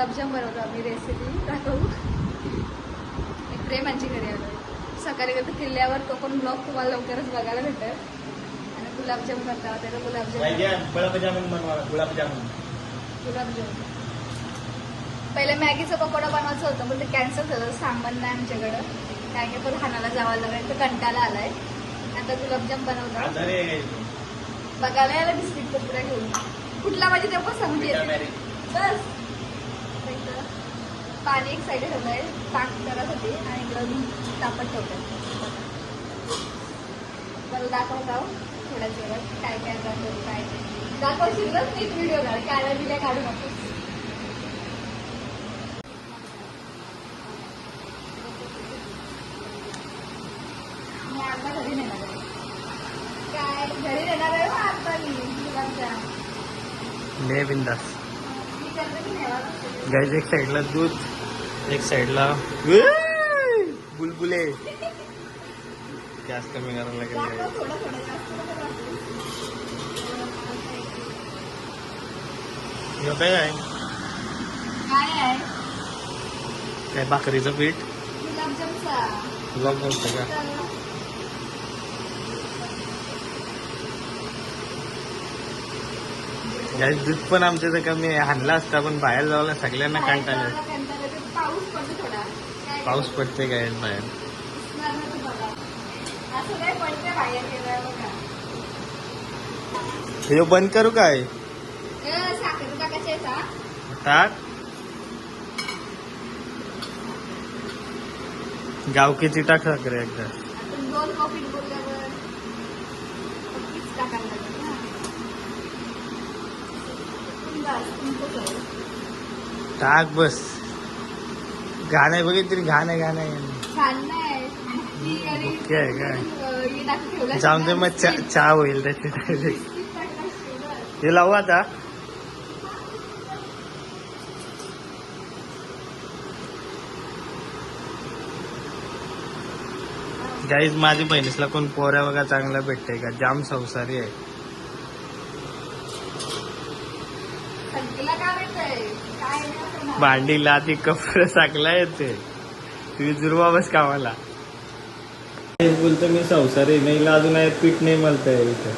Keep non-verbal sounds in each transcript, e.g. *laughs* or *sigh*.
गुलाबजाम बनवतो आम्ही रेसिपी दाखवू. एक प्रेमांची घरी आलो सकाळी कधी किल्ल्यावर तो पण ब्लॉग तुम्हाला लवकरच बघायला भेटेल. आणि गुलाबजाम करता त्याला गुलाबजाम गुलाबजामुन. बनवा गुलाबजामुन. गुलाबजाम पहिले मॅगीचा पकोडा बनवायचं होतं पण ते कॅन्सल झालं. सामान नाही आमच्याकडं. काय पण हाणाला जावं लागेल तर कंटाळा आलाय. आता गुलाबजाम बनवतात अरे बघायला यायला बिस्किट कपडा घेऊन. कुठला पाहिजे ते पण सांगू येते बस. पाणी एक साईड ठेवलंय ताक करासाठी आणि इकडं तापत ठेवलंय मला दाखव जाऊ. थोड्याच वेळात काय काय दाखव काय. दाखवशील ना नीट व्हिडिओ काढ काय बिल्या काढू नको मी घरी नेणार आहे. काय? घरी नेणार आहे हो आता मी बिंदास. गाईज एक साईडला दूध. एक साईडला. बुलबुले. गॅस कमी करायला लागेल काय आहे? काय भाकरीचं पीठ? गुलाबजामचा का? गाईज दूध पण आमच्या इथं कमी आहे. हाणला असता पण बाहेर जायला सगळ्यांना कंटाळा येतो. पाऊस पडतो थोडा काय पाऊस पडते काय बाहेर नाही हे बंद करू काय? टाक. गावकीची टाक साखर एकदा. टाक बस. गाणे बघित तरी घाण आहे घाण आहे. छान नाही. ती आणि, ओके आहे काय? हे ठेवलं जाऊन दे मग चहा होईल त्याची. हे लावू आता. गाईज माझी बहिणीसला कोण पोऱ्या बघा चांगला भेटते का? जाम संसारी आहे सगळीला काय भेटतंय? काय नाही असं ना. भांडी लादी कपडे साकला येते. तुम्ही जुरवा बस कामाला बोलतो मी संसारी नाही अजून आहे पीठ नाही मलता? इथं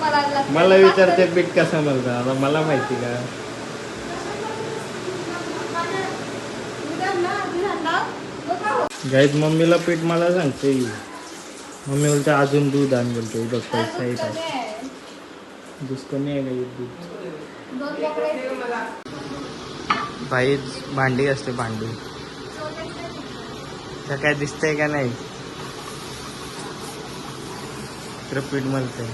मलायला लागतं. मला विचारते पीठ कसं मलता? आता मला माहिती का. गाईज मम्मीला पीठ मला सांगते. मम्मी बोलते अजून दूध आण बोलते. बघ पैसा दूध येत आहे का दुसकं नाही आहे दूध भाई भांडी असते भांडी. तर काय दिसतंय का नाही? तर पीठ मलते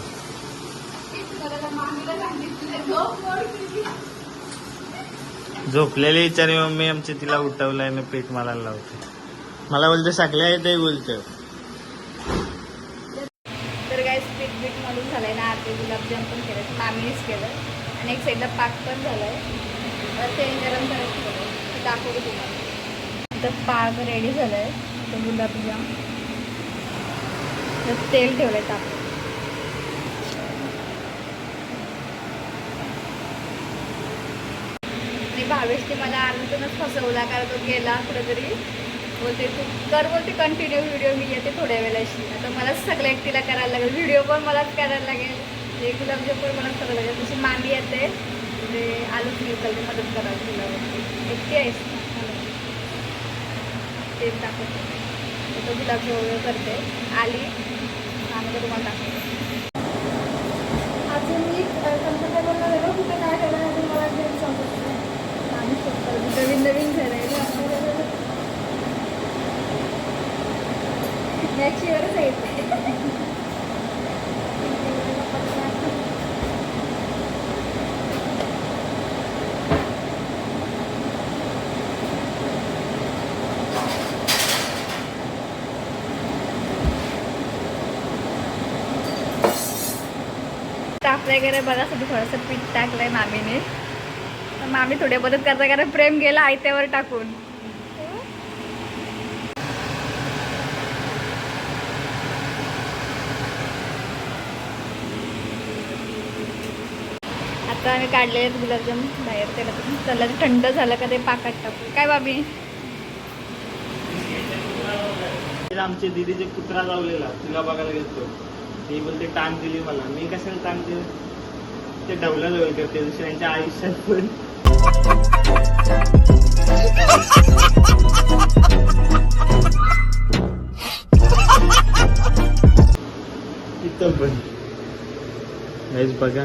झोपलेली विचारी मम्मी आमची तिला उठवलंय आणि पीठ मला लावते. मला बोलते सगळ्या येते बोलते तर काय पीठ बीठ मधून झालंय ना आरती गुलाबजाम पण केलं मामीनेच केलं. आणि एक साईडला पाक पण झालं आहे तर ते गरम करायचं ठेवलंय. ते दाखवतो तुम्हाला. तर पाक रेडी झालं आहे तर गुलाबजाम. तर तेल ठेवलं आहे तापत आणि भावेशने मला अर्ध्यातूनच फसवला कारण तो गेला कुठेतरी. बोलते तू कर बोलते कंटिन्यू व्हिडिओ मी येते थोड्या वेळाशी. आता मलाच सगळं एकटीला करायला लागेल. व्हिडिओ पण मलाच करायला लागेल. हे गुलाबजाम पण मलाच करायला लागेल. तशी मामी येते म्हणजे आलू कधी मदत करायला तुला एकटी आहेस. ते दाखवते. तर तो गुलाबजाम वगैरे करते. आली. आम्ही तुम्हाला दाखवते. अजून मी कम्फर्टेबल कुठे काय करायला अजून मला ते समजत नाही नवीन नवीन घर आहे ना? आपल्याला. *laughs* मॅचीवरच येते *laughs* ताप वगैरे बघासाठी थोडंसं पीठ टाकलंय मामीने. तर मामी थोडे मदत करता कारण प्रेम गेला आयत्यावर टाकून. आता आम्ही काढले आहेत गुलाबजाम बाहेर. त्याला त्याला थंड झालं का ते पाकात टाकू. काय बाबी आमच्या दीदीचे कुत्रा लावलेला. तुला बघायला गेलो ती बोलते टांग दिली मला. मी कशाला टांग दिली? ते ढवला जवळ करते दुसऱ्यांच्या आयुष्यात पण. हेच बघा.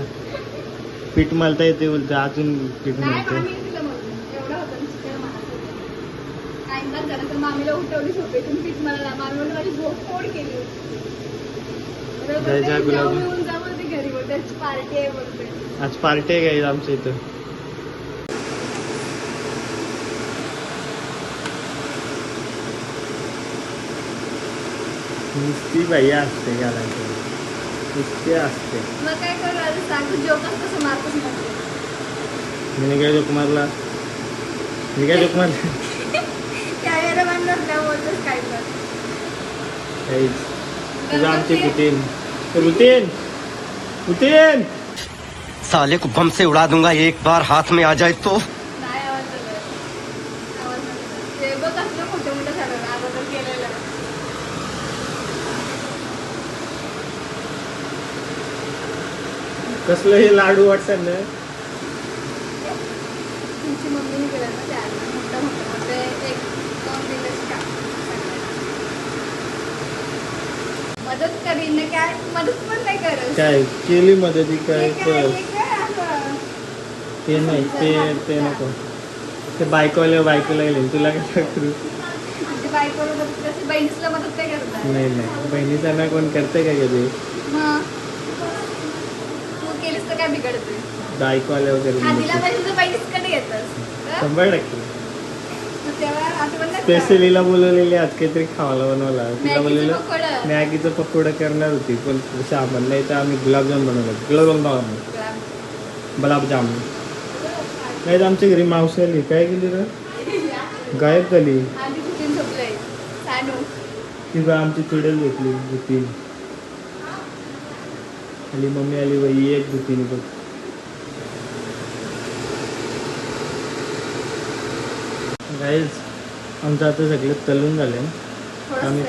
पीठ मलता येते बोलते अजून पीठ मलते मामीला उठवली झोपेतून पीठ मला मामी म्हणून माझी झोप फोड केली? होती. तर बोलते, जय जय गुलाबी. जाऊ येऊन जा बोलते घरी बोलते पार्टी आहे बोलते आज पार्टी आहे काय आमच्या इथं. नुसती बाई असते घालायचं. नुसती असते. मग काय करू आता सांग तू कसं मी काय जोक मारला? मी काय जोक मारला? *laughs* कॅमेरा बंद असल्या बोलतोस काय कर काहीच तुझं आमची रुटीन रुटीन. रुटीन साले को बम से उड़ा दूंगा एक बार हाथ में आ जाए तो। नाही आवाज आला. आवाज नव्हता. ते बघ असलं मोठं मोठं झालं ना अगोदर केलेलं. कसलं हे लाडू वाटतात ना? तुमची मम्मीने केलं ना त्याला मोठं मोठं मग ते एक दोन दिवस का मदत करीन ना काय? मदत पण नाही करत. काय केली मदती काय? हे काय, काय? ते नाही ते ते नको. ते बायकोला बायकोला गेले तुला काय करू बहिणीला मदत काय करतात नाही नाही. बहिणीचा ना कोण करते का कधी? तू केलीस तर काय बिघडते वगैरे शंभर टक्के मग तेव्हा आठवण नाही का? स्पेशलीला बोलवलेली आज काहीतरी खावायला बनवला तिला बोललेलं. मॅगीचं पकोडं करणार होती पण सामान नाही तर आम्ही गुलाबजाम बनवलं गुलाबजाम गुलाबजाम. नाही तर आमच्या घरी मावशी आली काय केली रे? गायब झाली. ती बा आमची चुडेल भेटली दुतीन आली मम्मी आली बाई एक दुतीने बघ. गाईज आमचं आता सगळं तलून झालं आम्ही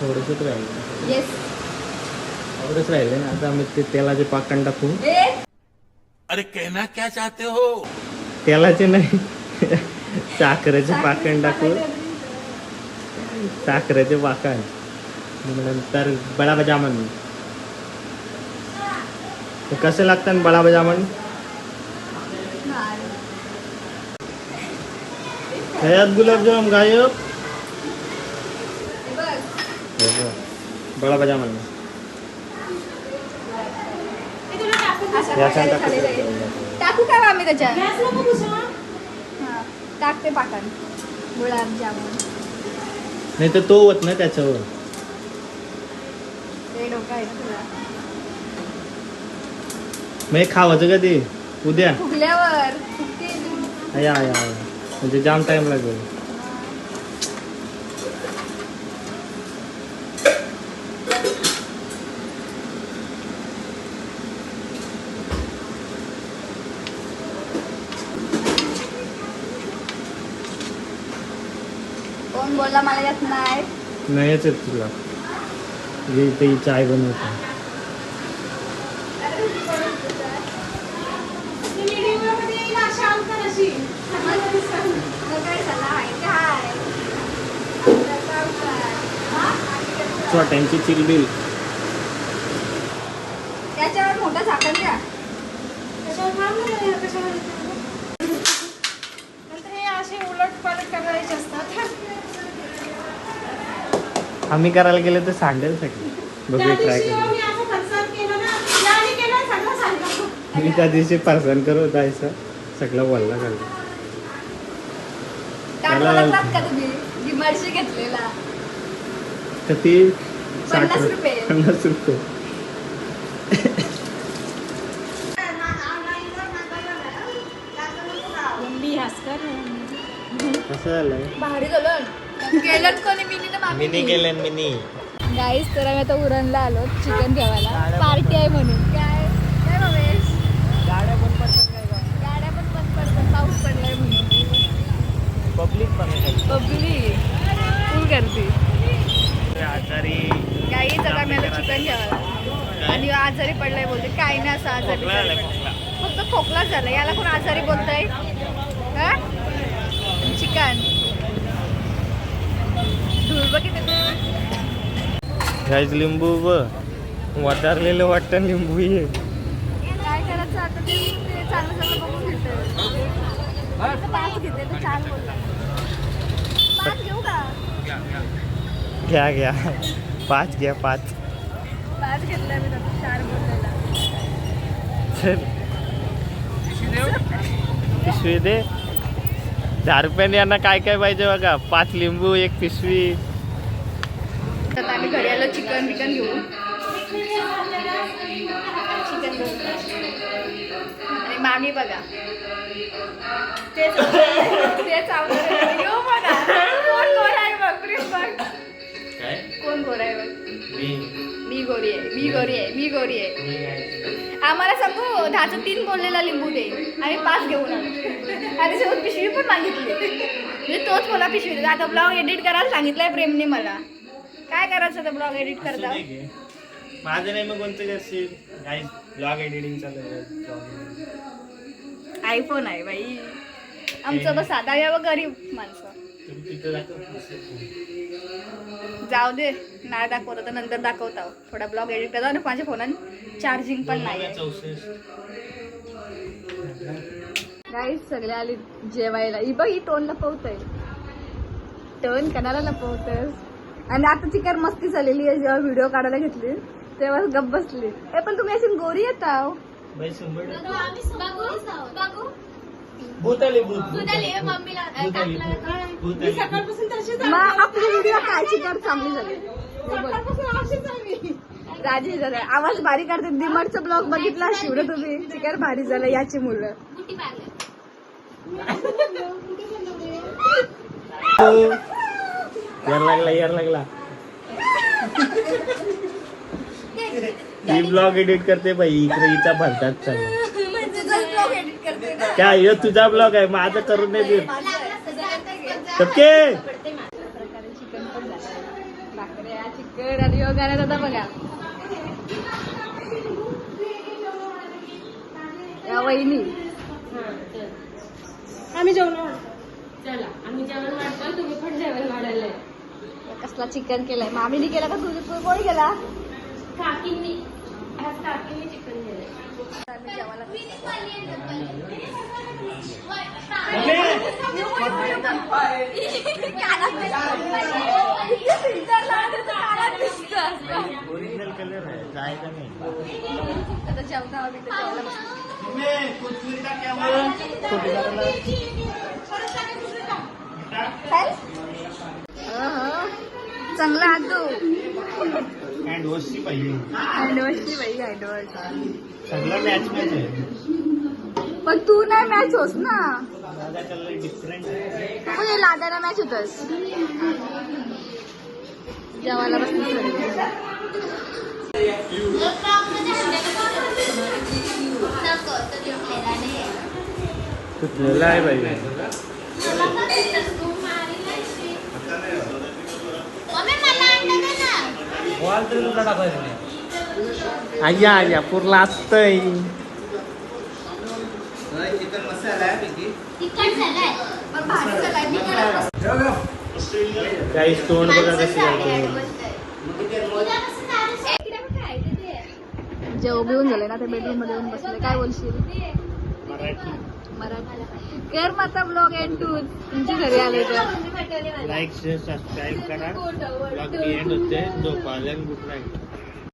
थोडंसंच राहिलं येस एवढंच राहिले ना आता आम्ही ते तेलाचे पाकण टाकू. अरे कहना क्या चाहते हो? तेलाचे नाही साखरेचे पाकण टाकू. साखरेचे पाकण. नंतर बडा जामन ते कसे लागतात बडा जामन ह्यात गुलाबजाम गायब. बडा टाकू. आम्ही त्याच्यात? हा, टाकते पाकण गुलाबजामुन. नाही तर तो होत ना त्याच्यावर. ते मग खावायचं कधी उद्या. फुगल्यावर. फुगते या या या. म्हणजे जाम टाइम लागेल. कोण बोलला मला येत नाही? नाहीच येत तुला. ते चाय बनवतो. मग काय झालं आहे. काय छोट्यांची चिलबिल त्याच्यावर मोठा झाकण द्या. आम्ही करायला गेलं तर सांडेल सगळं बघूया ट्राय करू. मी त्या दिवशी फरसाण करत जायचं सगळं बोलला लागलात का तुम्ही? डिमार्टशी घेतलेला. तर ती साठ पन्नास रुपये. पन्नास रुपये. कसं झालंय? भारी झालं. गेलं कोणी? मिनी ना मामी मिनी गेलं मिनी. गाईस तर आम्ही आता उरणला आलो चिकन ठेवायला पार्टी आहे म्हणून. काय काय रमेश बबली फुल करते आजारी. काही जगा मला चिकन जेवायला आणि आजारी पडलाय बोलते. काय नाही असं आजारी. फक्त खोकला झाला याला कोण आजारी बोलताय? हा? चिकन. धूळ बघ किती गाईज लिंबू ब. वतारलेलं वाटतं लिंबू ये काय करायचं आता? ते ते चांगलं चांगलं बघून घेतोय पाच घेते. तर चार बोलला पाच घेऊ का घ्या घ्या. पाच घ्या पाच. पाच घेतल्या मी तर चार बोललेला चल. पिशवी दे. दहा रुपयाने यांना काय काय पाहिजे बघा. पाच लिंबू एक पिशवी. तर आम्ही घरी आलो चिकन बिकन घेऊन. चिकन आणि मामी बघा. तेच तेच आवडतं. बघा कोण गोरा आहे बघ? प्रेम बघ कोण गोरा आहे बघ मी गोरी आहे मी गोरी आहे. मी गोरी आहे. आम्हाला सांगू दहाचं तीन बोललेला लिंबू दे आम्ही पाच घेऊन आलो आणि सोबत पिशवी पण मागितली. म्हणजे तोच मला पिशवी दे आता ब्लॉग एडिट करायला सांगितलंय प्रेमने मला. काय करायचं तर ब्लॉग एडिट करता? माझं नाही मग कोणतं करशील? गाईज ब्लॉग एडिटिंग चालू आहे. आयफोन आहे बाई. आमचं बस साधा यावं गरीब माणसं. तुम्ही तिथं दाखव. जाऊ दे नाही दाखवत तर नंतर दाखवता थोडा ब्लॉग एडिट करता आणि माझ्या फोनात चार्जिंग पण नाही काही सगळे आले जेवायला. ही बघ ही टोन लपवतय. टोन कणाला लपवतस आणि आता चिकन मस्ती झालेली आहे जेव्हा व्हिडिओ काढायला घेतली तेव्हा गप बसली. ए पण तुम्ही अशी गोरी येता हो. मग आपली व्हिडिओ काय चिकन चांगली झाली. राजी झालं आवाज बारीक करते दिमागचा ब्लॉग बघितला शिवड तुम्ही. चिकन भारी झालं याची मुलं. यार लागला यार लागला. *laughs* ही ब्लॉग एडिट करते बाई. इकडे हिचा भरतात चालू ब्लॉग एडिट करते ना क्या यो तुझा ब्लॉग आहे माझं करून नाही देत टपके वहिनी. आम्ही चला आम्ही जेवण वाढतो तुम्ही पण जेवण वाढायला कसला चिकन केलाय? मामीने केला का तुझी? तू कोणी केला? काकींनी. चिकन ओरिजिनल कलर आहे जायचं नाही. आता जेवता आम्ही जेवायला. चांगला वॉशची पाहिजे हँडवॉशची बाई हँडवॉश सगळं मॅच मॅच आहे. पण तू नाही मॅच होस ना. माझा कलर डिफरंट आहे. तू लादाला मॅच होतस. जेवायला आहे पाहिजे आया आया पुरला असतंय काही तोंड बघा कशी आहे जेव बिवून झाले ना ते बेडरूममध्ये येऊन बसले. काय बोलशील? मराठी कर माता ब्लॉग एंड टू तुमच्या घरी आले तर. लाईक शेअर सबस्क्राईब करा. ब्लॉग एंड होते. झोपायला गुड नाईट